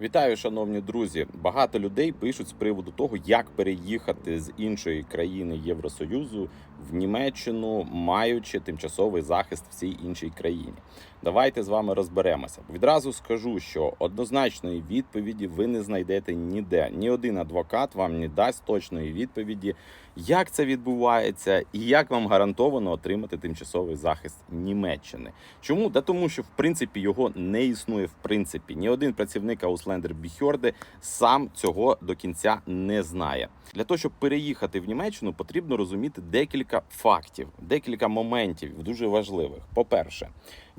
Вітаю, шановні друзі. Багато людей пишуть з приводу того, як переїхати з іншої країни Євросоюзу в Німеччину, маючи тимчасовий захист в цій іншій країні. Давайте з вами розберемося. Відразу скажу, що однозначної відповіді ви не знайдете ніде. Ні один адвокат вам не дасть точної відповіді, як це відбувається і як вам гарантовано отримати тимчасовий захист Німеччини. Чому? Да тому, що в принципі його не існує в принципі. Ні один працівник Ауслендер Біхьорде сам цього до кінця не знає. Для того, щоб переїхати в Німеччину, потрібно розуміти декілька фактів, декілька моментів дуже важливих. По-перше,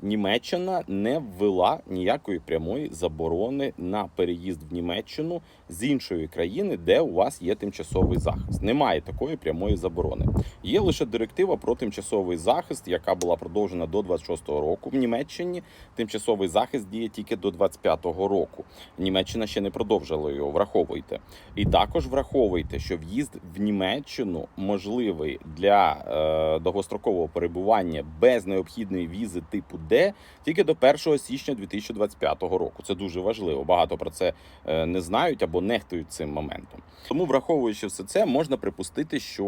Німеччина не ввела ніякої прямої заборони на переїзд в Німеччину з іншої країни, де у вас є тимчасовий захист. Немає такої прямої заборони. Є лише директива про тимчасовий захист, яка була продовжена до 26-го року в Німеччині. Тимчасовий захист діє тільки до 25-го року. Німеччина ще не продовжила його. Враховуйте. І також враховуйте, що в'їзд в Німеччину можливий для е, довгострокового перебування без необхідної візи типу Д тільки до 1 січня 2025 року. Це дуже важливо. Багато про це е, не знають або нехтують цим моментом. Тому, враховуючи все це, можна припустити, що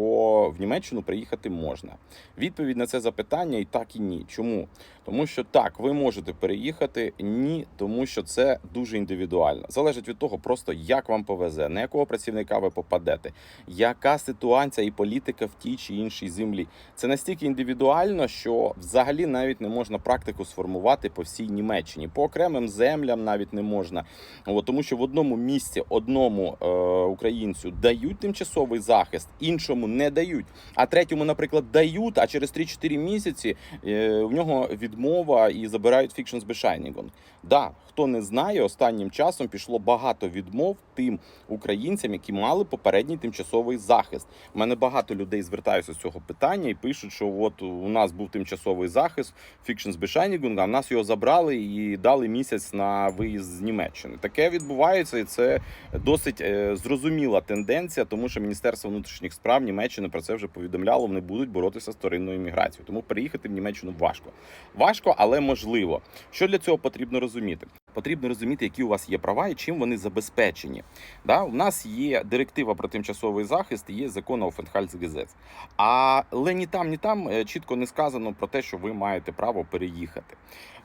в Німеччину приїхати можна. Відповідь на це запитання і так, і ні. Чому? Тому що так, ви можете переїхати, ні, тому що це дуже індивідуально. Залежить від того, просто як вам повезе, на якого працівника ви попадете, яка ситуація і політика в тій чи іншій землі. Це настільки індивідуально, що взагалі навіть не можна практику сформувати по всій Німеччині. По окремим землям навіть не можна. От, тому що в одному місці одному е, українцю дають тимчасовий захист, іншому не дають. А третьому, наприклад, дають, а через 3-4 місяці е, в нього відмова і забирають фікшн з Bescheinigung. Да, хто не знає, останнім часом пішло багато відмов тим українцям, які мали попередній тимчасовий захист. У мене багато людей звертаються з цього питання і пишуть, що от у нас був тимчасовий захист фікшн з Bescheinigung, а в нас його забрали і дали місяць на виїзд з Німеччини. Таке відбувається, і це досить е, зрозуміла тенденція, тому що Міністерство внутрішніх справ Німеччини про це вже повідомляло. Вони будуть боротися з вторинною міграцією. Тому переїхати в Німеччину важко. Важко, але можливо. Що для цього потрібно розуміти? Потрібно розуміти, які у вас є права і чим вони забезпечені. Да? У нас є директива про тимчасовий захист, і є закон Aufenthaltsgesetz. Але ні там, ні там е, чітко не сказано про те, що ви маєте право переїхати.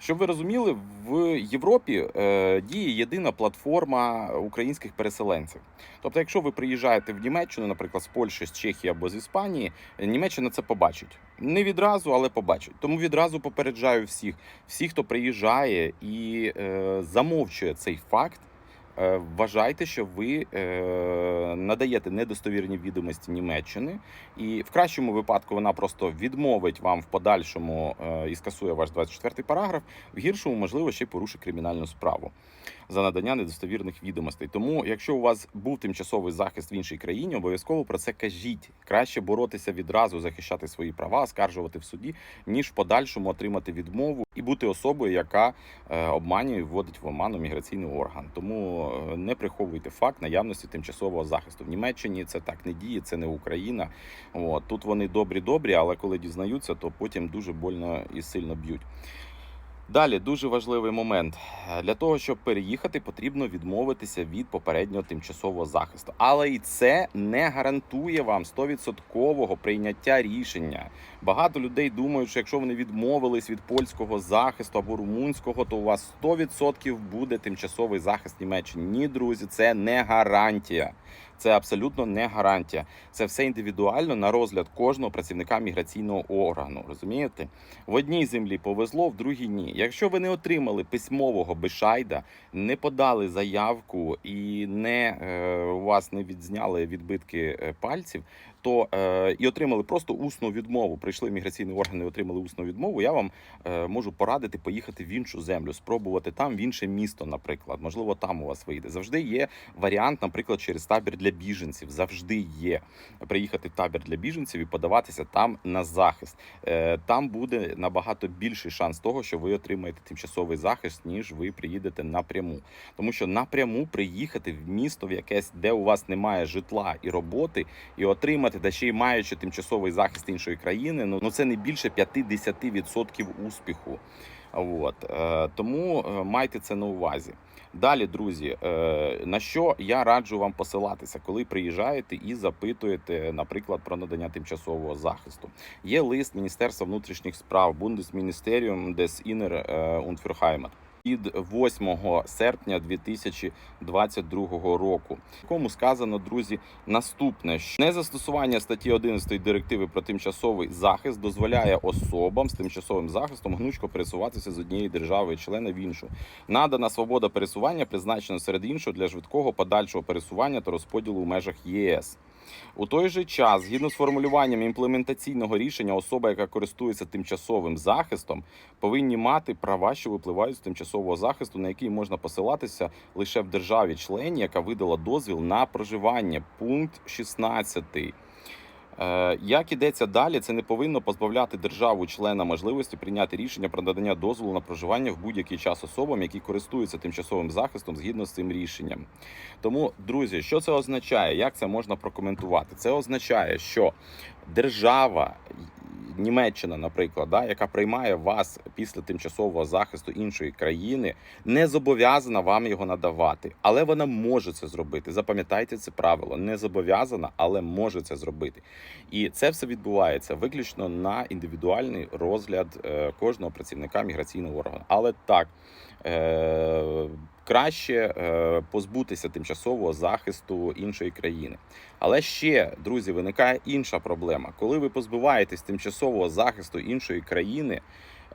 Щоб ви розуміли, в Європі е, діє єдина платформа українських переселенців. Тобто, якщо ви приїжджаєте в Німеччину, наприклад, з Польщі, з Чехії або з Іспанії, Німеччина це побачить. Не відразу, але побачить. Тому відразу попереджаю всіх, всіх, хто приїжджає і е, замовчує цей факт. Е, Вважайте, що ви е, надаєте недостовірні відомості Німеччини, і в кращому випадку вона просто відмовить вам в подальшому е, і скасує ваш 24 параграф. В гіршому, можливо, ще й порушить кримінальну справу за надання недостовірних відомостей. Тому, якщо у вас був тимчасовий захист в іншій країні, обов'язково про це кажіть. Краще боротися відразу, захищати свої права, скаржувати в суді, ніж в подальшому отримати відмову і бути особою, яка е, обманює і вводить в оману міграційний орган. Тому е, не приховуйте факт наявності тимчасового захисту в Німеччині. Це так не діє, це не Україна. От тут вони добрі, добрі, але коли дізнаються, то потім дуже больно і сильно б'ють. Далі дуже важливий момент. Для того, щоб переїхати, потрібно відмовитися від попереднього тимчасового захисту. Але і це не гарантує вам 100% прийняття рішення. Багато людей думають, що якщо вони відмовились від польського захисту або румунського, то у вас 100% буде тимчасовий захист в Німеччині. Ні, друзі, це не гарантія. Це абсолютно не гарантія. Це все індивідуально на розгляд кожного працівника міграційного органу. Розумієте? В одній землі повезло, в другій ні. Якщо ви не отримали письмового бешайда, не подали заявку і не е, у вас не відзняли відбитки е, пальців, то е, і отримали просто усну відмову. Прийшли міграційні органи, отримали усну відмову. Я вам е, можу порадити поїхати в іншу землю, спробувати там в інше місто, наприклад. Можливо, там у вас вийде. Завжди є варіант, наприклад, через табір для біженців. Завжди є приїхати в табір для біженців і подаватися там на захист. Е, там буде набагато більший шанс того, що ви отримаєте тимчасовий захист, ніж ви приїдете напряму. Тому що напряму приїхати в місто, в якесь, де у вас немає житла і роботи, і отримати, та ще й маючи тимчасовий захист іншої країни, ну, ну це не більше 50% успіху. От. Е, тому е, майте це на увазі. Далі, друзі, е, на що я раджу вам посилатися, коли приїжджаєте і запитуєте, наприклад, про надання тимчасового захисту. Є лист Міністерства внутрішніх справ Bundesministerium des Inner und від 8 серпня 2022 року, в якому сказано, друзі, наступне: що незастосування статті 11 директиви про тимчасовий захист дозволяє особам з тимчасовим захистом гнучко пересуватися з однієї держави члена в іншу. Надана свобода пересування призначена серед іншого для швидкого подальшого пересування та розподілу у межах ЄС. У той же час, згідно з формулюванням імплементаційного рішення, особа, яка користується тимчасовим захистом, повинні мати права, що випливають з тимчасового захисту, на який можна посилатися лише в державі-члені, яка видала дозвіл на проживання. Пункт 16. Е, Як ідеться далі, це не повинно позбавляти державу члена можливості прийняти рішення про надання дозволу на проживання в будь-який час особам, які користуються тимчасовим захистом згідно з цим рішенням. Тому, друзі, що це означає? Як це можна прокоментувати? Це означає, що держава. Німеччина, наприклад, да, яка приймає вас після тимчасового захисту іншої країни, не зобов'язана вам його надавати, але вона може це зробити. Запам'ятайте це правило, не зобов'язана, але може це зробити. І це все відбувається виключно на індивідуальний розгляд е, кожного працівника міграційного органу. Але так. Краще е, позбутися тимчасового захисту іншої країни. Але ще, друзі, виникає інша проблема. Коли ви позбуваєтесь тимчасового захисту іншої країни,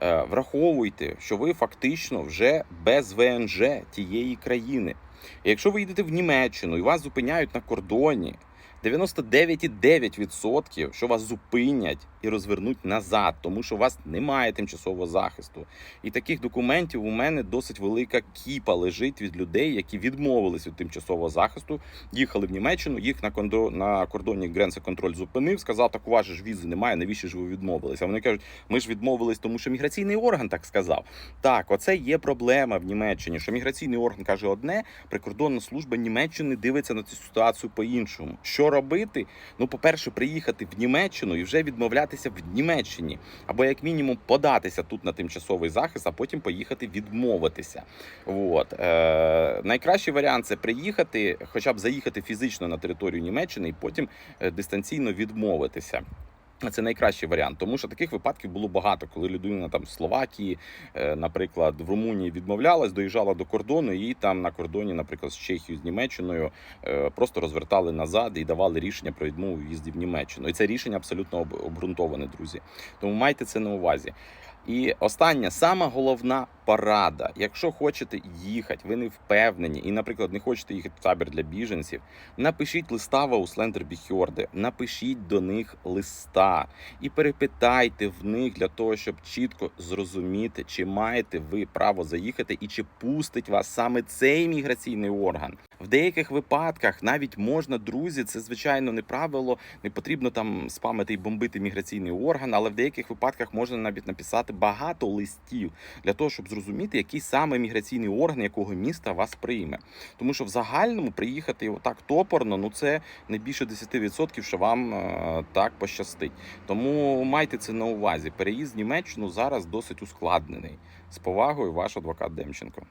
е, враховуйте, що ви фактично вже без ВНЖ тієї країни. Якщо ви йдете в Німеччину і вас зупиняють на кордоні, 99,9% що вас зупинять і розвернуть назад, тому що у вас немає тимчасового захисту. І таких документів у мене досить велика кіпа лежить від людей, які відмовились від тимчасового захисту, їхали в Німеччину, їх на кондо на кордоні Гренце контроль зупинив, сказав, так у вас ж візи немає, навіщо ж ви відмовилися? Вони кажуть, ми ж відмовились, тому що міграційний орган так сказав. Так, оце є проблема в Німеччині. Що міграційний орган каже одне, прикордонна служба Німеччини дивиться на цю ситуацію по-іншому. Що робити? Ну, по-перше, приїхати в Німеччину і вже відмовлятися в Німеччині, або як мінімум податися тут на тимчасовий захист, а потім поїхати відмовитися. От. Е, найкращий варіант це приїхати, хоча б заїхати фізично на територію Німеччини і потім е, дистанційно відмовитися. Це найкращий варіант, тому що таких випадків було багато, коли людина там в Словакії, е, наприклад, в Румунії відмовлялась, доїжджала до кордону, і там на кордоні, наприклад, з Чехією, з Німеччиною е, просто розвертали назад і давали рішення про відмову в'їзді в Німеччину. І це рішення абсолютно об- обґрунтоване, друзі. Тому майте це на увазі. І остання, сама головна порада. Якщо хочете їхати, ви не впевнені, і, наприклад, не хочете їхати в табір для біженців, напишіть листа в Ауслендер Біхьорде, напишіть до них листа і перепитайте в них для того, щоб чітко зрозуміти, чи маєте ви право заїхати і чи пустить вас саме цей міграційний орган. В деяких випадках навіть можна, друзі, це звичайно не правило, не потрібно там спамити і бомбити міграційний орган, але в деяких випадках можна навіть написати багато листів для того, щоб зрозуміти, який саме міграційний орган якого міста вас прийме. Тому що в загальному приїхати отак топорно, ну це не більше 10%, що вам е, так пощастить. Тому майте це на увазі. Переїзд в Німеччину зараз досить ускладнений. З повагою, ваш адвокат Демченко.